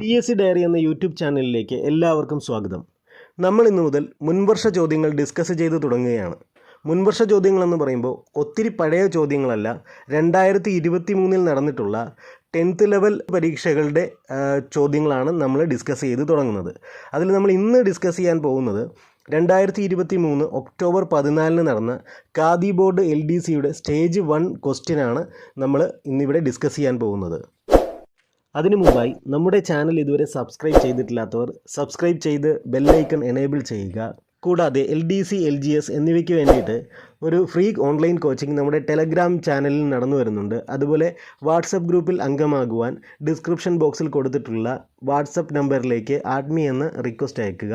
P S C diary എന്ന YouTube ചാനലിലേക്ക് എല്ലാവർക്കും സ്വാഗതം. നമ്മൾ ഇന്നു മുതൽ മുൻവർഷ ചോദ്യങ്ങൾ ഡിസ്കസ് ചെയ്ത് തുടങ്ങുകയാണ്. മുൻവർഷ ചോദ്യങ്ങളെന്ന് പറയുമ്പോൾ ഒത്തിരി പഴയ ചോദ്യങ്ങളല്ല രണ്ടായിരത്തി ഇരുപത്തി മൂന്നിൽ നടന്നിട്ടുള്ള ടെൻത്ത് ലെവൽ പരീക്ഷകളുടെ ചോദ്യങ്ങളാണ് നമ്മൾ ഡിസ്കസ് ചെയ്ത് തുടങ്ങുന്നത്. അതിൽ നമ്മൾ ഇന്ന് ഡിസ്കസ് ചെയ്യാൻ പോകുന്നത് രണ്ടായിരത്തി ഇരുപത്തി മൂന്ന് ഒക്ടോബർ പതിനാലിന് നടന്ന ഖാദി ബോർഡ് എൽ ഡി സിയുടെ സ്റ്റേജ് വൺ ക്വസ്റ്റ്യനാണ് നമ്മൾ ഇന്നിവിടെ ഡിസ്കസ് ചെയ്യാൻ പോകുന്നത്. അതിനു മുമ്പായി നമ്മുടെ ചാനൽ ഇതുവരെ സബ്സ്ക്രൈബ് ചെയ്തിട്ടില്ലാത്തവർ സബ്സ്ക്രൈബ് ചെയ്ത് ബെല്ലൈക്കൺ എനേബിൾ ചെയ്യുക. കൂടാതെ L D C L G S എന്നിവയ്ക്ക് വേണ്ടിയിട്ട് ഒരു ഫ്രീ ഓൺലൈൻ കോച്ചിങ് നമ്മുടെ ടെലഗ്രാം ചാനലിൽ നടന്നു വരുന്നുണ്ട്. അതുപോലെ വാട്സപ്പ് ഗ്രൂപ്പിൽ അംഗമാകുവാൻ ഡിസ്ക്രിപ്ഷൻ ബോക്സിൽ കൊടുത്തിട്ടുള്ള വാട്സപ്പ് നമ്പറിലേക്ക് ആഡ്മി എന്ന് റിക്വസ്റ്റ് അയക്കുക.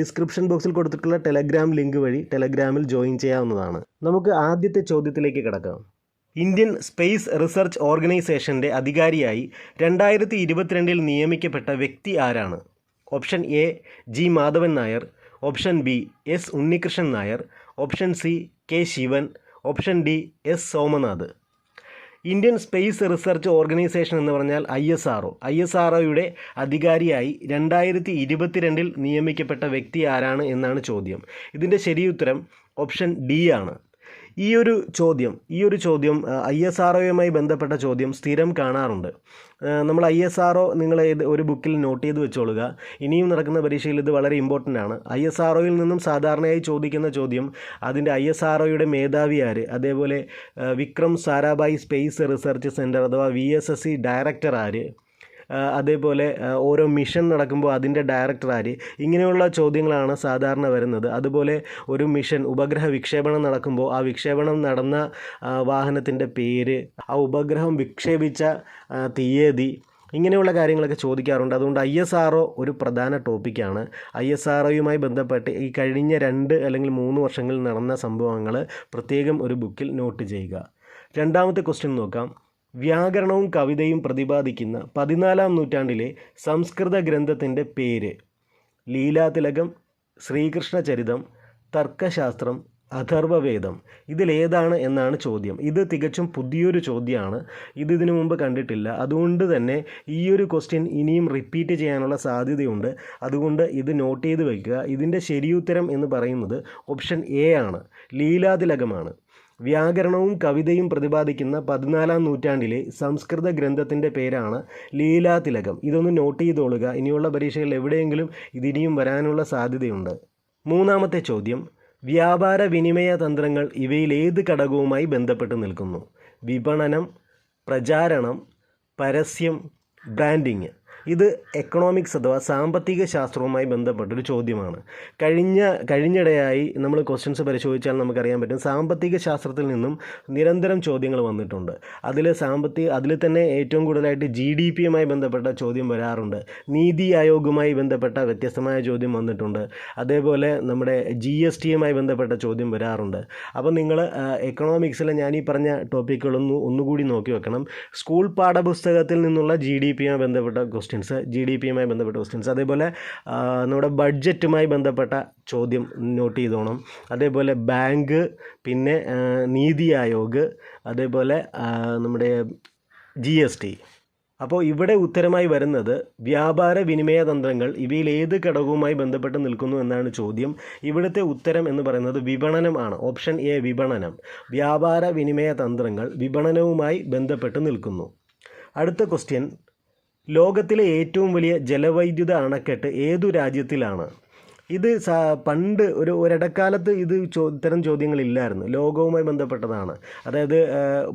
ഡിസ്ക്രിപ്ഷൻ ബോക്സിൽ കൊടുത്തിട്ടുള്ള ടെലഗ്രാം ലിങ്ക് വഴി ടെലഗ്രാമിൽ ജോയിൻ ചെയ്യാവുന്നതാണ്. നമുക്ക് ആദ്യത്തെ ചോദ്യത്തിലേക്ക് കിടക്കാം. ഇന്ത്യൻ സ്പേസ് റിസർച്ച് ഓർഗനൈസേഷന്റെ അധികാരിയായി രണ്ടായിരത്തി ഇരുപത്തിരണ്ടിൽ നിയമിക്കപ്പെട്ട വ്യക്തി ആരാണ്? Option A G Madhavan Nair. Option B S Unnikrishnan Nair. Option C K Sivan. Option D S Somanath. Indian space research organisation I പറഞ്ഞാൽ I S R O. I S R ഒയുടെ അധികാരിയായി രണ്ടായിരത്തി ഇരുപത്തിരണ്ടിൽ നിയമിക്കപ്പെട്ട വ്യക്തി ആരാണ് എന്നാണ് ചോദ്യം. ഇതിന്റെ ശരിയുത്തരം ഓപ്ഷൻ ഡി ആണ്. ഈ ഒരു ചോദ്യം ഈ ഒരു ചോദ്യം ഐ എസ് ആർ ഒയുമായി ബന്ധപ്പെട്ട ചോദ്യം സ്ഥിരം കാണാറുണ്ട്. നമ്മൾ ഐ എസ് ആർ ഒ നിങ്ങൾ ഏത് ഒരു ബുക്കിൽ നോട്ട് ചെയ്ത് വെച്ചോളുക. ഇനിയും നടക്കുന്ന പരീക്ഷയിൽ ഇത് വളരെ ഇമ്പോർട്ടന്റ് ആണ്. ഐ എസ് ആർ ഒയിൽ നിന്നും സാധാരണയായി ചോദിക്കുന്ന ചോദ്യം അതിന്റെ ഐ എസ് ആർ ഒയുടെ മേധാവി ആര്? അതേപോലെ Vikram Sarabhai space research centre അഥവാ V S S C director ആര്? അതേപോലെ ഓരോ മിഷൻ നടക്കുമ്പോൾ അതിന്റെ ഡയറക്ടർ ആര്? ഇങ്ങനെയുള്ള ചോദ്യങ്ങളാണ് സാധാരണ വരുന്നത്. അതുപോലെ ഒരു മിഷൻ ഉപഗ്രഹ വിക്ഷേപണം നടക്കുമ്പോൾ ആ വിക്ഷേപണം നടന്ന വാഹനത്തിന്റെ പേര് ആ ഉപഗ്രഹം വിക്ഷേപിച്ച തീയതി ഇങ്ങനെയുള്ള കാര്യങ്ങളൊക്കെ ചോദിക്കാറുണ്ട്. അതുകൊണ്ട് ഐ എസ് ആർ ഒരു പ്രധാന ടോപ്പിക്കാണ്. ഐ എസ് ആർ ഒയുമായി ബന്ധപ്പെട്ട് ഈ കഴിഞ്ഞ രണ്ട് അല്ലെങ്കിൽ മൂന്ന് വർഷങ്ങളിൽ നടന്ന സംഭവങ്ങൾ പ്രത്യേകം ഒരു ബുക്കിൽ നോട്ട് ചെയ്യുക. രണ്ടാമത്തെ ക്വസ്റ്റ്യൻ നോക്കാം. വ്യാകരണവും കവിതയും പ്രതിപാദിക്കുന്ന പതിനാലാം നൂറ്റാണ്ടിലെ സംസ്കൃത ഗ്രന്ഥത്തിന്റെ പേര്. ലീലാതിലകം ശ്രീകൃഷ്ണ ചരിതം തർക്കശാസ്ത്രം അഥർവവേദം. ഇതിലേതാണ് എന്നാണ് ചോദ്യം. ഇത് തികച്ചും പുതിയൊരു ചോദ്യമാണ്. ഇത് ഇതിനു മുമ്പ് കണ്ടിട്ടില്ല. അതുകൊണ്ട് തന്നെ ഈ ഒരു ക്വസ്റ്റ്യൻ ഇനിയും റിപ്പീറ്റ് ചെയ്യാനുള്ള സാധ്യതയുണ്ട്. അതുകൊണ്ട് ഇത് നോട്ട് ചെയ്ത് വയ്ക്കുക ഇതിന്റെ ശരിയുത്തരം എന്ന് പറയുന്നത് ഓപ്ഷൻ എ ആണ്. ലീലാതിലകമാണ്. വ്യാകരണവും കവിതയും പ്രതിപാദിക്കുന്ന പതിനാലാം നൂറ്റാണ്ടിലെ സംസ്കൃത ഗ്രന്ഥത്തിന്റെ പേരാണ് ലീലാതിലകം. ഇതൊന്ന് നോട്ട് ചെയ്തോളുക. ഇനിയുള്ള പരീക്ഷകളിൽ എവിടെയെങ്കിലും ഇതിനിയും വരാനുള്ള സാധ്യതയുണ്ട്. മൂന്നാമത്തെ ചോദ്യം. വ്യാപാര വിനിമയ തന്ത്രങ്ങൾ ഇവയിൽ ഏത് ഘടകവുമായി ബന്ധപ്പെട്ട് നിൽക്കുന്നു? വിപണനം പ്രചാരണം പരസ്യം ബ്രാൻഡിങ് ഇത് എക്കണോമിക്സ് അഥവാ സാമ്പത്തിക ശാസ്ത്രവുമായി ബന്ധപ്പെട്ടൊരു ചോദ്യമാണ്. കഴിഞ്ഞ കഴിഞ്ഞിടെയായി നമ്മൾ ക്വസ്റ്റ്യൻസ് പരിശോധിച്ചാൽ നമുക്കറിയാൻ പറ്റും സാമ്പത്തിക ശാസ്ത്രത്തിൽ നിന്നും നിരന്തരം ചോദ്യങ്ങൾ വന്നിട്ടുണ്ട്. അതിൽ സാമ്പത്തിക അതിൽ തന്നെ ഏറ്റവും കൂടുതലായിട്ട് ജി ഡി പിയുമായി ബന്ധപ്പെട്ട ചോദ്യം വരാറുണ്ട്. നീതി ആയോഗുമായി ബന്ധപ്പെട്ട വ്യത്യസ്തമായ ചോദ്യം വന്നിട്ടുണ്ട്. അതേപോലെ നമ്മുടെ ജി എസ് ടിയുമായി ബന്ധപ്പെട്ട ചോദ്യം വരാറുണ്ട്. അപ്പോൾ നിങ്ങൾ എക്കണോമിക്സിലെ ഞാൻ ഈ പറഞ്ഞ ടോപ്പിക്കുകളൊന്ന് ഒന്നുകൂടി നോക്കി വെക്കണം. സ്കൂൾ പാഠപുസ്തകത്തിൽ നിന്നുള്ള ജി ഡി പിയുമായി ബന്ധപ്പെട്ട ക്വസ്റ്റ്യൻസ് ജി ഡി പിയുമായി ബന്ധപ്പെട്ട ക്വസ്റ്റ്യൻസ് അതേപോലെ നമ്മുടെ ബഡ്ജറ്റുമായി ബന്ധപ്പെട്ട ചോദ്യം നോട്ട് ചെയ്തോണം. അതേപോലെ ബാങ്ക് പിന്നെ നീതി ആയോഗ് അതേപോലെ നമ്മുടെ ജി എസ് ടി അപ്പോൾ ഇവിടെ ഉത്തരമായി വരുന്നത് വ്യാപാര വിനിമയ തന്ത്രങ്ങൾ ഇവയിൽ ഏത് ഘടകവുമായി ബന്ധപ്പെട്ട് നിൽക്കുന്നു എന്നാണ് ചോദ്യം. ഇവിടുത്തെ ഉത്തരം എന്ന് പറയുന്നത് വിപണനം ആണ്. ഓപ്ഷൻ എ വിപണനം. വ്യാപാര വിനിമയ തന്ത്രങ്ങൾ വിപണനവുമായി ബന്ധപ്പെട്ട് നിൽക്കുന്നു. അടുത്ത ക്വസ്റ്റ്യൻ ലോകത്തിലെ ഏറ്റവും വലിയ ജലവൈദ്യുത അണക്കെട്ട് ഏതു രാജ്യത്തിലാണ്? ഇത് പണ്ട് ഒരു ഒരിടക്കാലത്ത് ഇത് ചോ ഇത്തരം ചോദ്യങ്ങളില്ലായിരുന്നു. ലോകവുമായി ബന്ധപ്പെട്ടതാണ്. അതായത്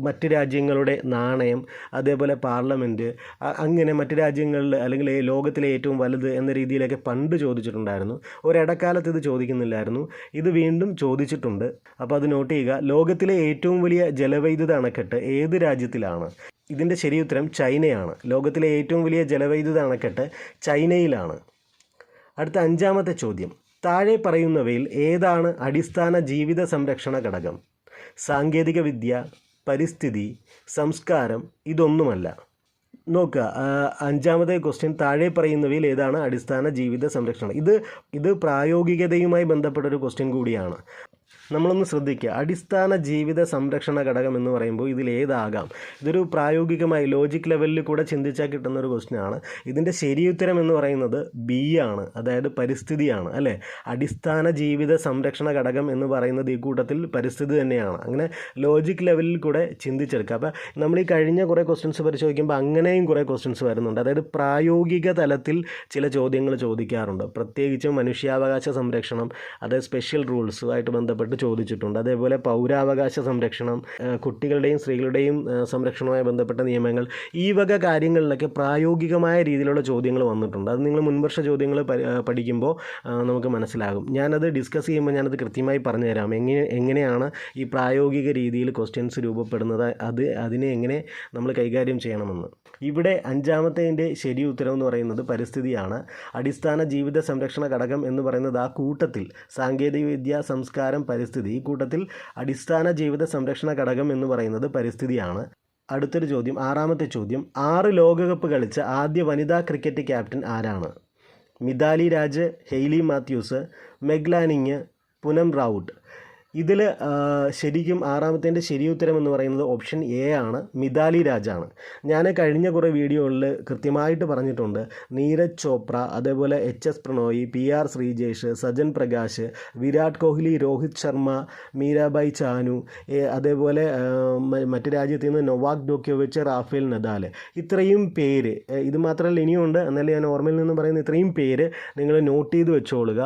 മറ്റ് രാജ്യങ്ങളുടെ നാണയം അതേപോലെ പാർലമെന്റ് അങ്ങനെ മറ്റ് രാജ്യങ്ങളിൽ അല്ലെങ്കിൽ ലോകത്തിലെ ഏറ്റവും വലുത് എന്ന രീതിയിലൊക്കെ പണ്ട് ചോദിച്ചിട്ടുണ്ടായിരുന്നു. ഒരിടക്കാലത്ത് ഇത് ചോദിക്കുന്നില്ലായിരുന്നു. ഇത് വീണ്ടും ചോദിച്ചിട്ടുണ്ട്. അപ്പോൾ അത് നോട്ട് ചെയ്യുക. ലോകത്തിലെ ഏറ്റവും വലിയ ജലവൈദ്യുത അണക്കെട്ട് ഏത് രാജ്യത്തിലാണ്? ഇതിന്റെ ശരിയുത്തരം ചൈനയാണ്. ലോകത്തിലെ ഏറ്റവും വലിയ ജലവൈദ്യുത അണക്കെട്ട് ചൈനയിലാണ്. അടുത്ത അഞ്ചാമത്തെ ചോദ്യം. താഴെ പറയുന്നവയിൽ ഏതാണ് അടിസ്ഥാന ജീവിത സംരക്ഷണ ഘടകം? സാങ്കേതിക വിദ്യ പരിസ്ഥിതി സംസ്കാരം ഇതൊന്നുമല്ല. നോക്കുക അഞ്ചാമത്തെ ക്വസ്റ്റ്യൻ താഴെ പറയുന്നവയിൽ ഏതാണ് അടിസ്ഥാന ജീവിത സംരക്ഷണം? ഇത് ഇത് പ്രായോഗികതയുമായി ബന്ധപ്പെട്ട ഒരു ക്വസ്റ്റ്യൻ കൂടിയാണ്. നമ്മളൊന്ന് ശ്രദ്ധിക്കുക. അടിസ്ഥാന ജീവിത സംരക്ഷണ ഘടകം എന്ന് പറയുമ്പോൾ ഇതിൽ ഏതാകാം? ഇതൊരു പ്രായോഗികമായി ലോജിക് ലെവലിൽ കൂടെ ചിന്തിച്ചാൽ കിട്ടുന്ന ഒരു ക്വസ്റ്റ്യനാണ് ഇതിന്റെ ശരിയുത്തരം എന്ന് പറയുന്നത് ബി ആണ്. അതായത് പരിസ്ഥിതിയാണ് അല്ലേ? അടിസ്ഥാന ജീവിത സംരക്ഷണ ഘടകം എന്ന് പറയുന്നത് ഈ കൂട്ടത്തിൽ പരിസ്ഥിതി തന്നെയാണ്. അങ്ങനെ ലോജിക് ലെവലിൽ കൂടെ ചിന്തിച്ചെടുക്കുക. അപ്പോൾ നമ്മൾ ഈ കഴിഞ്ഞ കുറേ ക്വസ്റ്റ്യൻസ് പരിശോധിക്കുമ്പോൾ അങ്ങനെയും കുറേ ക്വസ്റ്റ്യൻസ് വരുന്നുണ്ട്. അതായത് പ്രായോഗിക തലത്തിൽ ചില ചോദ്യങ്ങൾ ചോദിക്കാറുണ്ട്. പ്രത്യേകിച്ചും മനുഷ്യാവകാശ സംരക്ഷണം അതായത് സ്പെഷ്യൽ റൂൾസുമായിട്ട് ബന്ധപ്പെട്ട് ചോദിച്ചിട്ടുണ്ട്. അതേപോലെ പൗരാവകാശ സംരക്ഷണം കുട്ടികളുടെയും സ്ത്രീകളുടെയും സംരക്ഷണവുമായി ബന്ധപ്പെട്ട നിയമങ്ങൾ ഈ വക കാര്യങ്ങളിലൊക്കെ പ്രായോഗികമായ രീതിയിലുള്ള ചോദ്യങ്ങൾ വന്നിട്ടുണ്ട്. അത് നിങ്ങൾ മുൻവർഷ ചോദ്യങ്ങൾ പഠിക്കുമ്പോൾ നമുക്ക് മനസ്സിലാകും. ഞാനത് ഡിസ്കസ് ചെയ്യുമ്പോൾ ഞാനത് കൃത്യമായി പറഞ്ഞുതരാം. എങ്ങനെ എങ്ങനെയാണ് ഈ പ്രായോഗിക രീതിയിൽ ക്വസ്റ്റ്യൻസ് രൂപപ്പെടുന്നത് അത് അതിനെ എങ്ങനെ നമ്മൾ കൈകാര്യം ചെയ്യണമെന്ന്. ഇവിടെ അഞ്ചാമത്തേന്റെ ശരി ഉത്തരം എന്ന് പറയുന്നത് പരിസ്ഥിതിയാണ്. അടിസ്ഥാന ജീവിത സംരക്ഷണ ഘടകം എന്ന് പറയുന്നത് ആ കൂട്ടത്തിൽ സാങ്കേതികവിദ്യ സംസ്കാരം പരിസ്ഥിതി. ഈ കൂട്ടത്തിൽ അടിസ്ഥാന ജീവിത സംരക്ഷണ ഘടകം എന്ന് പറയുന്നത് പരിസ്ഥിതിയാണ്. അടുത്തൊരു ചോദ്യം ആറാമത്തെ ചോദ്യം. ആറ് ലോകകപ്പ് കളിച്ച ആദ്യ വനിതാ ക്രിക്കറ്റ് ക്യാപ്റ്റൻ ആരാണ്? Mithali Raj Hayley Matthews Meg Lanning Poonam Raut. ഇതിൽ ശരിക്കും ആറാമത്തേന്റെ ശരി ഉത്തരം എന്ന് പറയുന്നത് ഓപ്ഷൻ എ ആണ് മിതാലി രാജാണ്. ഞാൻ കഴിഞ്ഞ കുറേ വീഡിയോകളിൽ കൃത്യമായിട്ട് പറഞ്ഞിട്ടുണ്ട് നീരജ് ചോപ്ര അതേപോലെ H S Prannoy P R Sreejesh Sajan Prakash Virat Kohli Rohit Sharma Mirabai Chanu അതേപോലെ മറ്റ് രാജ്യത്ത് നിന്ന് നൊവാക് ഡോക്യോവിച്ച് റാഫേൽ നദാൽ ഇത്രയും പേര് ഇത് മാത്രമല്ല ഇനിയുണ്ട് എന്നാലും ഞാൻ ഓർമ്മയിൽ നിന്ന് പറയുന്ന ഇത്രയും പേര് നിങ്ങൾ നോട്ട് ചെയ്ത് വെച്ചോളുക.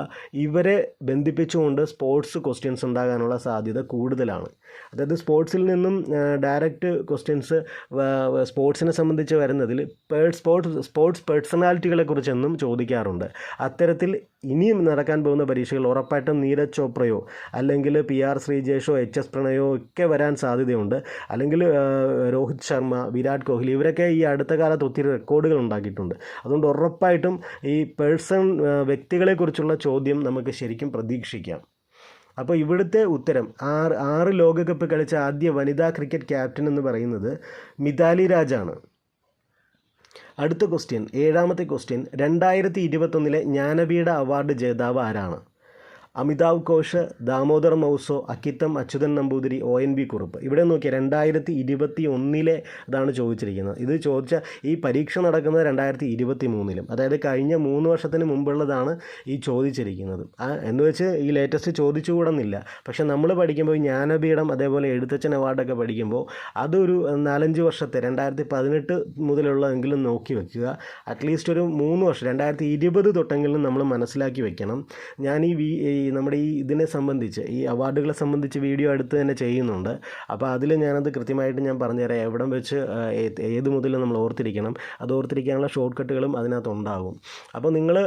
ഇവരെ ബന്ധിപ്പിച്ചുകൊണ്ട് സ്പോർട്സ് ക്വസ്റ്റ്യൻസ് ഉണ്ടാകാനുള്ള സാധ്യത കൂടുതലാണ്. അതായത് സ്പോർട്സിൽ നിന്നും ഡയറക്റ്റ് ക്വസ്റ്റ്യൻസ് സ്പോർട്സിനെ സംബന്ധിച്ച് വരുന്നതിൽ പേർ സ്പോർട്സ് സ്പോർട്സ് പേഴ്സണാലിറ്റികളെ കുറിച്ചെന്നും ചോദിക്കാറുണ്ട്. അത്തരത്തിൽ ഇനിയും നടക്കാൻ പോകുന്ന പരീക്ഷകൾ ഉറപ്പായിട്ടും നീരജ് ചോപ്രയോ അല്ലെങ്കിൽ പി ആർ ശ്രീജേഷോ എച്ച് എസ് പ്രണയോ ഒക്കെ വരാൻ സാധ്യതയുണ്ട്. അല്ലെങ്കിൽ രോഹിത് ശർമ്മ വിരാട് കോഹ്ലി ഇവരൊക്കെ ഈ അടുത്ത കാലത്ത് ഒത്തിരി റെക്കോർഡുകൾ ഉണ്ടാക്കിയിട്ടുണ്ട്. അതുകൊണ്ട് ഉറപ്പായിട്ടും ഈ പേഴ്സൺ വ്യക്തികളെക്കുറിച്ചുള്ള ചോദ്യം നമുക്ക് ശരിക്കും പ്രതീക്ഷിക്കാം. അപ്പോൾ ഇവിടുത്തെ ഉത്തരം ആറ് ആറ് ലോകകപ്പ് കളിച്ച ആദ്യ വനിതാ ക്രിക്കറ്റ് ക്യാപ്റ്റൻ എന്ന് പറയുന്നത് മിതാലി രാജാണ്. അടുത്ത ക്വസ്റ്റ്യൻ ഏഴാമത്തെ ക്വസ്റ്റ്യൻ രണ്ടായിരത്തി ഇരുപത്തൊന്നിലെ ജ്ഞാനപീഠ അവാർഡ് ജേതാവ് ആരാണ്? Amitav Ghosh Damodar Mauzo Akkitham Achuthan Namboothiri O N V Kurup. ഇവിടെ നോക്കിയാൽ രണ്ടായിരത്തി ഇരുപത്തി ഒന്നിലെ അതാണ് ചോദിച്ചിരിക്കുന്നത്. ഇത് ചോദിച്ച ഈ പരീക്ഷ നടക്കുന്നത് രണ്ടായിരത്തി ഇരുപത്തി മൂന്നിലും അതായത് കഴിഞ്ഞ മൂന്ന് വർഷത്തിന് മുമ്പുള്ളതാണ് ഈ ചോദിച്ചിരിക്കുന്നത്. എന്ന് വെച്ച് ഈ ലേറ്റസ്റ്റ് ചോദിച്ചുകൂടുന്നില്ല. പക്ഷെ നമ്മൾ പഠിക്കുമ്പോൾ ജ്ഞാനപീഠം അതേപോലെ എഴുത്തച്ഛൻ അവാർഡൊക്കെ പഠിക്കുമ്പോൾ അതൊരു നാലഞ്ച് വർഷത്തെ രണ്ടായിരത്തി പതിനെട്ട് മുതലുള്ളതെങ്കിലും നോക്കി വെക്കുക. അറ്റ്ലീസ്റ്റ് ഒരു മൂന്ന് വർഷം രണ്ടായിരത്തി ഇരുപത് തൊട്ടെങ്കിലും നമ്മൾ മനസ്സിലാക്കി വെക്കണം. ഞാൻ ഈ വി നമ്മുടെ ഈ ഇതിനെ സംബന്ധിച്ച് ഈ അവാർഡുകളെ സംബന്ധിച്ച് വീഡിയോ അടുത്ത് തന്നെ ചെയ്യുന്നുണ്ട്. അപ്പോൾ അതിൽ ഞാനത് കൃത്യമായിട്ട് ഞാൻ പറഞ്ഞുതരാം. എവിടം വെച്ച് ഏത് മുതൽ നമ്മൾ ഓർത്തിരിക്കണം. അത് ഓർത്തിരിക്കാനുള്ള ഷോർട്ട് കട്ടുകളും അതിനകത്ത് ഉണ്ടാകും അപ്പോൾ നിങ്ങൾ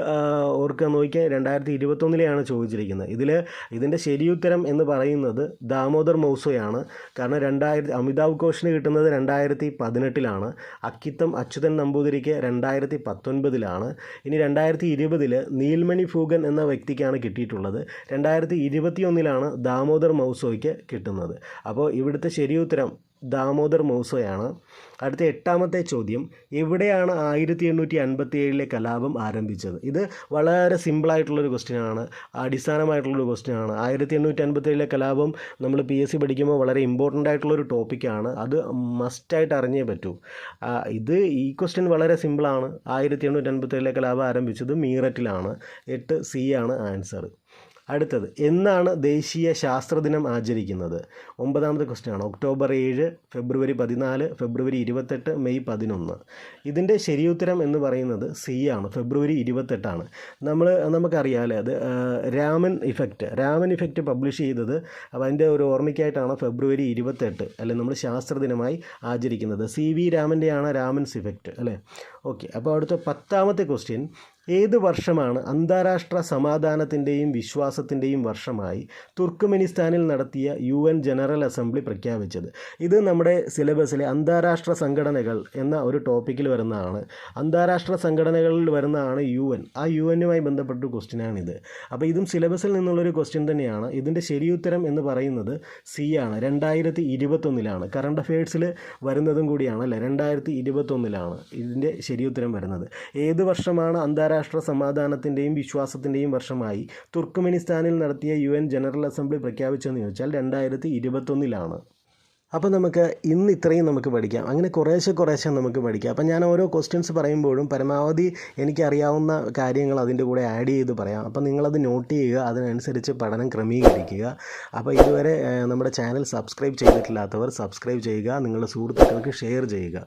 ഓർക്കുക നോക്കിയാൽ രണ്ടായിരത്തി ഇരുപത്തൊന്നിലെയാണ് ചോദിച്ചിരിക്കുന്നത്. ഇതിൽ ഇതിന്റെ ശരിയുത്തരം എന്ന് പറയുന്നത് ദാമോദർ മൗസോയാണ്. കാരണം രണ്ടായിരത്തി അമിതാഭ് ഘോഷിന് കിട്ടുന്നത് രണ്ടായിരത്തി പതിനെട്ടിലാണ് അക്കിത്തം അച്യുതൻ നമ്പൂതിരിക്ക് രണ്ടായിരത്തി പത്തൊൻപതിലാണ് ഇനി രണ്ടായിരത്തി ഇരുപതിൽ നീൽമണി ഫൂഗൻ എന്ന വ്യക്തിക്കാണ് കിട്ടിയിട്ടുള്ളത്. രണ്ടായിരത്തി ഇരുപത്തിയൊന്നിലാണ് ദാമോദർ മൗസോയ്ക്ക് കിട്ടുന്നത്. അപ്പോൾ ഇവിടുത്തെ ശരിയുത്തരം ദാമോദർ മൗസോയാണ്. അടുത്ത എട്ടാമത്തെ ചോദ്യം എവിടെയാണ് ആയിരത്തി എണ്ണൂറ്റി അൻപത്തി ഏഴിലെ കലാപം ആരംഭിച്ചത്? ഇത് വളരെ സിമ്പിളായിട്ടുള്ളൊരു ക്വസ്റ്റ്യനാണ് അടിസ്ഥാനമായിട്ടുള്ളൊരു ക്വസ്റ്റ്യനാണ്. ആയിരത്തി എണ്ണൂറ്റി അൻപത്തി ഏഴിലെ കലാപം നമ്മൾ പി എസ് സി പഠിക്കുമ്പോൾ വളരെ ഇമ്പോർട്ടന്റ് ആയിട്ടുള്ളൊരു ടോപ്പിക്കാണ്. അത് മസ്റ്റായിട്ട് അറിഞ്ഞേ പറ്റൂ. ഇത് ഈ ക്വസ്റ്റ്യൻ വളരെ സിമ്പിളാണ്. ആയിരത്തി എണ്ണൂറ്റി അൻപത്തി ഏഴിലെ കലാപം ആരംഭിച്ചത് മീററ്റിലാണ്. എട്ട് സി ആണ് ആൻസർ അടുത്തത് എന്നാണ് ദേശീയ ശാസ്ത്രദിനം ആചരിക്കുന്നത്? ഒമ്പതാമത്തെ ക്വസ്റ്റ്യൻ ആണ് ഒക്ടോബർ ഏഴ് ഫെബ്രുവരി പതിനാല് ഫെബ്രുവരി ഇരുപത്തെട്ട് മെയ് പതിനൊന്ന്. ഇതിന്റെ ശരിയുത്തരം എന്ന് പറയുന്നത് സി ആണ്. ഫെബ്രുവരി ഇരുപത്തെട്ടാണ്. നമ്മൾ നമുക്കറിയാമല്ലേ അത് Raman effect. Raman effect publish ചെയ്തത് അപ്പോൾ അതിന്റെ ഒരു ഓർമ്മയ്ക്കായിട്ടാണ് ഫെബ്രുവരി ഇരുപത്തെട്ട് അല്ലെ? നമ്മൾ ശാസ്ത്രദിനമായി ആചരിക്കുന്നത്. സി വി രാമന്റെയാണ് രാമൻസ് ഇഫക്റ്റ് അല്ലേ? ഓക്കെ. അപ്പോൾ അടുത്ത പത്താമത്തെ ക്വസ്റ്റ്യൻ. ഏത് വർഷമാണ് അന്താരാഷ്ട്ര സമാധാനത്തിന്റെയും വിശ്വാസത്തിന്റെയും വർഷമായി തുർക്ക്മെനിസ്ഥാനിൽ നടത്തിയ യു എൻ ജനറൽ അസംബ്ലി പ്രഖ്യാപിച്ചത്? ഇത് നമ്മുടെ സിലബസിലെ അന്താരാഷ്ട്ര സംഘടനകൾ എന്ന ഒരു ടോപ്പിക്കിൽ വരുന്നതാണ്. അന്താരാഷ്ട്ര സംഘടനകളിൽ വരുന്നതാണ് യു എൻ. ആ യു എന്നുമായി ബന്ധപ്പെട്ട ക്വസ്റ്റ്യനാണിത്. അപ്പോൾ ഇതും സിലബസിൽ നിന്നുള്ളൊരു ക്വസ്റ്റ്യൻ തന്നെയാണ്. ഇതിന്റെ ശരിയുത്തരം എന്ന് പറയുന്നത് സി ആണ്. രണ്ടായിരത്തി ഇരുപത്തൊന്നിലാണ് കറണ്ട് അഫയേഴ്സിൽ വരുന്നതും കൂടിയാണ് അല്ലേ രണ്ടായിരത്തി ഇരുപത്തൊന്നിലാണ് ഇതിന്റെ ശരിയുത്തരം വരുന്നത്. ഏത് വർഷമാണ് അന്താരാഷ്ട്ര അന്താരാഷ്ട്ര സമാധാനത്തിന്റെയും വിശ്വാസത്തിന്റെയും വർഷമായി തുർക്ക്മെനിസ്ഥാനിൽ നടത്തിയ യു എൻ ജനറൽ അസംബ്ലി പ്രഖ്യാപിച്ചതെന്ന് ചോദിച്ചാൽ രണ്ടായിരത്തി ഇരുപത്തൊന്നിലാണ് അപ്പോൾ നമുക്ക് ഇന്ന് ഇത്രയും നമുക്ക് പഠിക്കാം. അങ്ങനെ കുറേശ്ശെ കുറേശ്ശെ നമുക്ക് പഠിക്കാം. അപ്പം ഞാൻ ഓരോ ക്വസ്റ്റ്യൻസ് പറയുമ്പോഴും പരമാവധി എനിക്കറിയാവുന്ന കാര്യങ്ങൾ അതിന്റെ കൂടെ ആഡ് ചെയ്ത് പറയാം. അപ്പം നിങ്ങളത് നോട്ട് ചെയ്യുക അതിനനുസരിച്ച് പഠനം ക്രമീകരിക്കുക. അപ്പോൾ ഇതുവരെ നമ്മുടെ ചാനൽ സബ്സ്ക്രൈബ് ചെയ്തിട്ടില്ലാത്തവർ സബ്സ്ക്രൈബ് ചെയ്യുക നിങ്ങളുടെ സുഹൃത്തുക്കൾക്ക് ഷെയർ ചെയ്യുക.